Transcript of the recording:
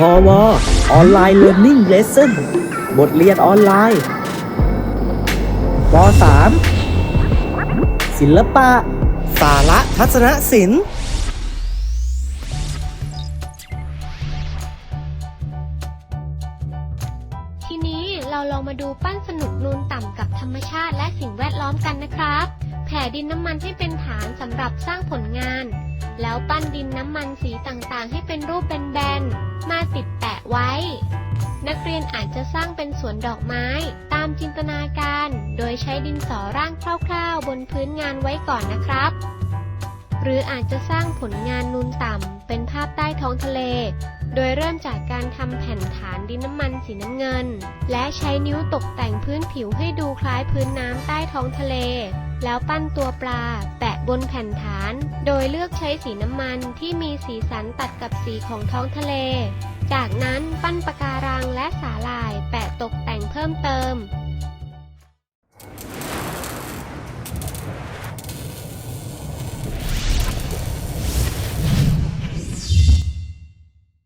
พอวออนไลน์เรียน i ิ g เลสเซ่นบทเรียนออนไลน์ป .3 ศิลปะ สาระทัศนศิลป์ทีนี้เราลองมาดูปั้นสนุกนูนต่ำกับธรรมชาติและสิ่งแวดล้อมกันนะครับ แผ่ดินน้ำมันให้เป็นฐานสำหรับสร้างผลงาน แล้วปั้นดินน้ำมันสีต่างๆ ให้เป็นรูปแบนแปะ ไว้ นักเรียนอาจจะสร้างเป็นสวนดอกไม้ตามจินตนาการ โดยใช้ดินสอร่างคร่าวๆ บนพื้นงานไว้ก่อนนะครับ หรืออาจจะสร้างผลงานนูนต่ำเป็นภาพใต้ท้องทะเล โดยเริ่มจากการทำแผ่นฐานดินน้ำมันสีน้ำเงิน และใช้นิ้วตกแต่งพื้นผิวให้ดูคล้ายพื้นน้ำใต้ท้องทะเลแล้วปั้นตัวปลา แปะบนแผ่นฐาน โดยเลือกใช้สีน้ำมันที่มีสีสันตัดกับสีของท้องทะเล จากนั้นปั้นปะการังและสาหร่ายแปะตกแต่งเพิ่มเติม